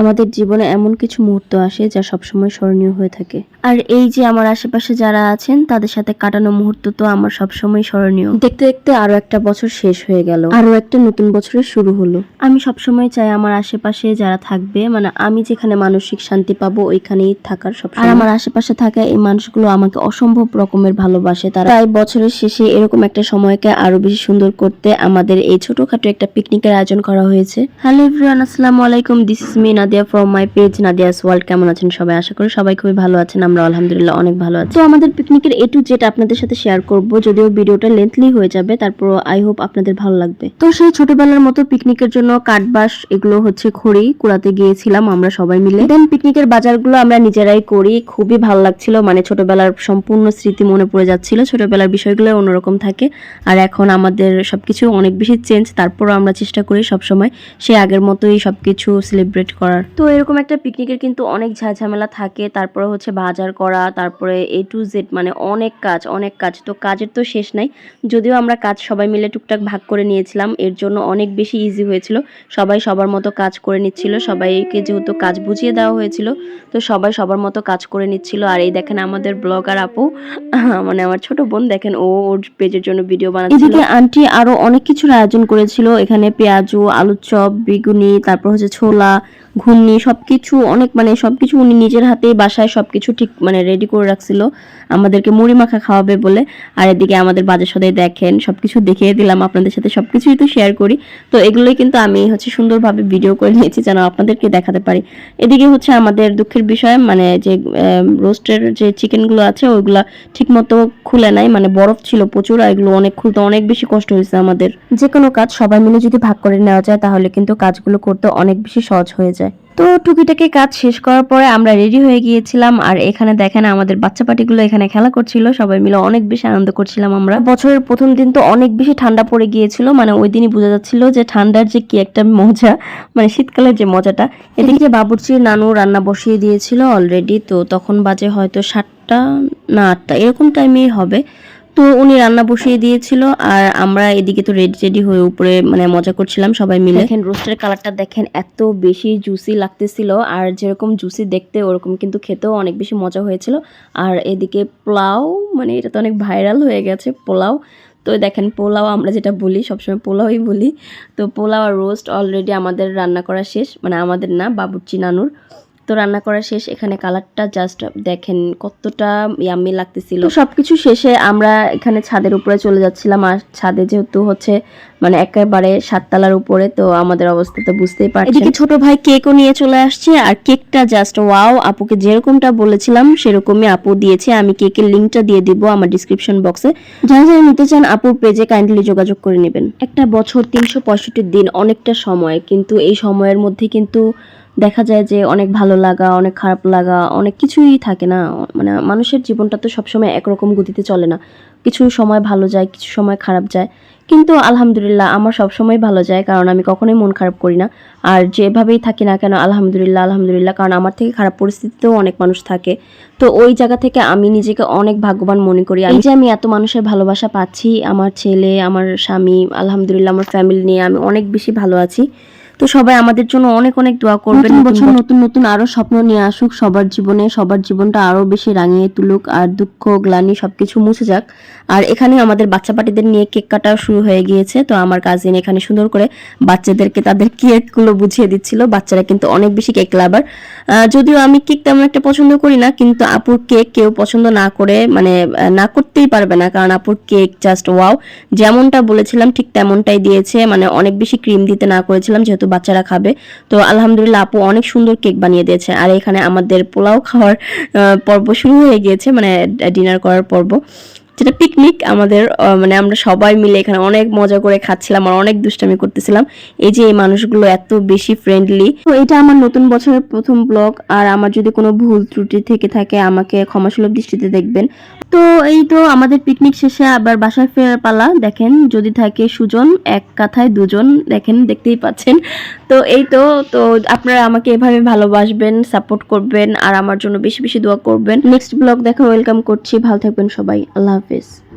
আমাদের জীবনে এমন কিছু মুহূর্ত আসে যা সবসময় স্মরণীয় হয়ে থাকে। আর এই যে আমার আশেপাশে যারা আছেন, তাদের সাথে কাটানো মুহূর্ত তো আমার সবসময় স্মরণীয়। দেখতে দেখতে আরও একটা বছর শেষ হয়ে গেল। আরও একটা নতুন বছরের শুরু হলো। আমি সবসময় চাই আমার আশেপাশে যারা থাকবে মানে আমি যেখানে মানসিক শান্তি পাবো, ওইখানেই থাকার সব আর আমার আশেপাশে থাকা এই মানুষগুলো আমাকে অসম্ভব রকমের ভালোবাসে। তারা তাই বছরের শেষে এরকম একটা সময়কে আরও বেশি সুন্দর করতে আমাদের এই ছোটখাটো একটা পিকনিকের আয়োজন করা হয়েছে। হ্যালো এভরিওয়ান, আসসালামু আলাইকুম, this is me Nadia from my page Nadia's world কেমন আছেন সবাই? আশা করি সবাই খুবই ভালো আছেন। আমরা আলহামদুলিল্লাহ অনেক ভালো আছি। তো আমাদের পিকনিকের এ টু জেড আপনাদের সাথে শেয়ার করব। যদিও ভিডিওটা লেন্থলি হয়ে যাবে তারপর আই হোপ আপনাদের ভালো লাগবে। তো সেই ছোটবেলার মতো পিকনিকের জন্য কাঠবাস এগুলো হচ্ছে খড়ি, কুড়াতে গিয়েছিলাম আমরা সবাই মিলে। দেন পিকনিকের বাজারগুলো আমরা নিজেরাই করি। খুবই ভালো লাগছিল মানে ছোটবেলার সম্পূর্ণ স্মৃতি মনে পড়ে যাচ্ছিল। ছোটবেলার বিষয়গুলো অন্যরকম থাকে। আর এখন আমাদের সবকিছু অনেক বেশি চেঞ্জ তারপরও আমরা চেষ্টা করি সবসময় সে আগের মতোই সবকিছু সেলিব্রেট করার। তো এরকম একটা পিকনিকের কিন্তু অনেক ঝাঝামেলা থাকে। তারপরে হচ্ছে বাজার করা তারপরে এ টু জেড মানে অনেক কাজ অনেক কাজ। তো কাজের তো শেষ নাই। যদিও আমরা কাজ সবাই মিলে টুকটাক ভাগ করে নিয়েছিলাম এর জন্য অনেক বেশি ইজি হয়েছিল। সবাই সবার মতো কাজ করে নিচ্ছিল। সবাইকে যেহেতু কাজ বুঝিয়ে দেওয়া হয়েছিল তো সবাই সবার মতো কাজ করে নিচ্ছিল। আর এই দেখেন আমাদের ব্লগার আপু মানে আমার ছোট বোন দেখেন ও ওর পেজের জন্য ভিডিও বানাচ্ছিল। এদিকে আন্টি আরও অনেক কিছুর আয়োজন করেছিল। এখানে পেঁয়াজু আলুর চপ বেগুনি তারপর হচ্ছে ছোলা ঘুগনি সবকিছু অনেক মানে সবকিছু উনি নিজের হাতেই বাসায় সবকিছু ঠিক মানে রেডি করে রাখছিল। আমাদেরকে মুড়ি মাখা খাওয়াবে বলে। আর এদিকে আমাদের বাজার সদাই দেখেন, সবকিছু দেখিয়ে দিলাম। আপনাদের সাথে সবকিছুই তো শেয়ার করি। তো এগুলোই কিন্তু আমি হচ্ছে সুন্দরভাবে ভিডিও করে নিয়েছি যেন আপনাদেরকে দেখাতে পারি। এদিকে হচ্ছে আমাদের দুঃখের বিষয় মানে যে রোস্টের যে চিকেনগুলো আছে, ওইগুলো ঠিক মতো খুলে নাই। মানে বরফ ছিল প্রচুর, আর এগুলো অনেক খুলতে অনেক বেশি কষ্ট হয়েছে আমাদের। যে কোনো কাজ সবাই মিলে যদি ভাগ করে নেওয়া যায়, তাহলে কিন্তু কাজগুলো করতে অনেক বেশি সহজ হয়ে যায়। তো টুকিটাকি কাজ শেষ করার পরে আমরা রেডি হয়ে গিয়েছিলাম। আর এখানে দেখেন আমাদের বাচ্চা পাটিগুলো এখানে খেলা করছিল। সবাই মিলে অনেক বেশি আনন্দ করছিলাম আমরা। বছরের প্রথম দিন তো অনেক বেশি ঠান্ডা পড়ে গিয়েছিল। মানে ওই দিনই বোঝা যাচ্ছিল যে ঠান্ডার যে কি একটা মজা মানে শীতকালের যে মজাটা। এদিকে যে বাবুর্চির নানু রান্না বসিয়ে দিয়েছিল অলরেডি তো তখন বাজে হয়তো সাতটা, না আটটা, এরকম টাইমেই হবে। তো উনি রান্না বসিয়ে দিয়েছিল, আর আমরা এদিকে তো রেডি রেডি হয়ে উপরে মানে মজা করছিলাম সবাই মিলে। দেখেন রোস্টের কালারটা দেখেন, এত বেশি জুসি লাগতেছিল, আর যেরকম জুসি দেখতে, ওরকম কিন্তু খেতেও অনেক বেশি মজা হয়েছিল। আর এদিকে পোলাও মানে এটা তো অনেক ভাইরাল হয়ে গেছে, পোলাও। তো দেখেন, পোলাও আমরা যেটা বলি, সবসময় পোলাওই বলি। তো পোলাও আর রোস্ট অলরেডি আমাদের রান্না করা শেষ মানে আমাদের না, বাবুর্চি নানুর। তো রান্না করা শেষ এখানে কালারটা জাস্ট দেখেন কতটা ইয়াম্মি লাগতেছিল। তো সবকিছু শেষে আমরা এখানে ছাদের উপরে চলে যাচ্ছিলাম আর ছাদে যেহেতু হচ্ছে মানে একেবারে সাততলার উপরে তো আমাদের অবস্থা তো বুঝতেই পারছেন। এদিকে ছোট ভাই কেকও নিয়ে চলে আসছে আর কেকটা জাস্ট ওয়াও আপুকে যেরকমটা বলেছিলাম সেরকমই আপু দিয়েছে। আমি কেকের লিঙ্কটা দিয়ে দিব আমার ডিসক্রিপশন বক্সে যারা যারা নিতে চান আপুর পেজে কাইন্ডলি যোগাযোগ করে নেবেন। একটা বছর তিনশো পঁয়ষট্টি দিন অনেকটা সময় কিন্তু এই সময়ের মধ্যে কিন্তু দেখা যায় যে অনেক ভালো লাগা, অনেক খারাপ লাগা, অনেক কিছুই থাকে না। মানে মানুষের জীবনটা তো সবসময় একরকম গতিতে চলে না। কিছু সময় ভালো যায়, কিছু সময় খারাপ যায়। কিন্তু আলহামদুলিল্লাহ আমার সব সময় ভালো যায়, কারণ আমি কখনোই মন খারাপ করি না। আর যেভাবেই থাকি না কেন, আলহামদুলিল্লাহ আলহামদুলিল্লাহ, কারণ আমার থেকে খারাপ পরিস্থিতিতেও অনেক মানুষ থাকে। তো ওই জায়গা থেকে আমি নিজেকে অনেক ভাগ্যবান মনে করি। এই যে আমি এত মানুষের ভালোবাসা পাচ্ছি, আমার ছেলে, আমার স্বামী, আলহামদুলিল্লাহ, আমার ফ্যামিলি নিয়ে আমি অনেক বেশি ভালো আছি। তো সবাই আমাদের জন্য অনেক অনেক দোয়া করবেন নতুন বছর নতুন নতুন আরও স্বপ্ন নিয়ে আসুক সবার জীবনে সবার জীবনটা আরও বেশি রাঙিয়ে তুলুক আর দুঃখ গ্লানি সবকিছু মুছে যাক। আর এখানে আমাদের বাচ্চা পাটিদের নিয়ে কেক কাটা শুরু হয়ে গিয়েছে তো আমার কাজিন এখানে সুন্দর করে বাচ্চাদেরকে তাদের কেকগুলো বুঝিয়ে দিচ্ছিল বাচ্চারা কিন্তু অনেক বেশি কেক লাভার। যদিও আমি কেক তেমন একটা পছন্দ করি না কিন্তু আপুর কেক কেউ পছন্দ না করে মানে না করতেই পারবে না কারণ আপুর কেক জাস্ট ওয়াও যেমনটা বলেছিলাম ঠিক তেমনটাই দিয়েছে মানে অনেক বেশি ক্রিম দিতে না করেছিলাম যেহেতু বাচ্চারা খাবে। তো আলহামদুলিল্লাহ আপু অনেক সুন্দর কেক বানিয়ে দিয়েছে। আর এখানে আমাদের পোলাও খাওয়ার পর্ব শুরু হয়ে গিয়েছে মানে ডিনার করার পর্ব। যেটা পিকনিক আমাদের মানে আমরা সবাই মিলে এখানে অনেক মজা করে খাচ্ছিলাম আর অনেক দুষ্টামি করতেছিলাম। এই যে এই মানুষগুলো এত বেশি ফ্রেন্ডলি তো এটা আমার নতুন বছরের প্রথম ব্লগ আর আমার যদি কোনো ভুল ত্রুটি থেকে থাকে আমাকে ক্ষমাসুলভ দৃষ্টিতে দেখবেন। তো এই তো আমাদের পিকনিক শেষে আবার বাসায় ফেরার পালা। দেখেন, যদি থাকে সুজন, এক কথায় দুজন, দেখেন, দেখতেই পাচ্ছেন। তো এই তো তো আপনারা আমাকে এভাবে ভালোবাসবেন সাপোর্ট করবেন আর আমার জন্য বেশি বেশি দোয়া করবেন। নেক্সট ব্লগ দেখা ওয়েলকাম করছি। ভালো থাকবেন সবাই। আল্লাহ حافظ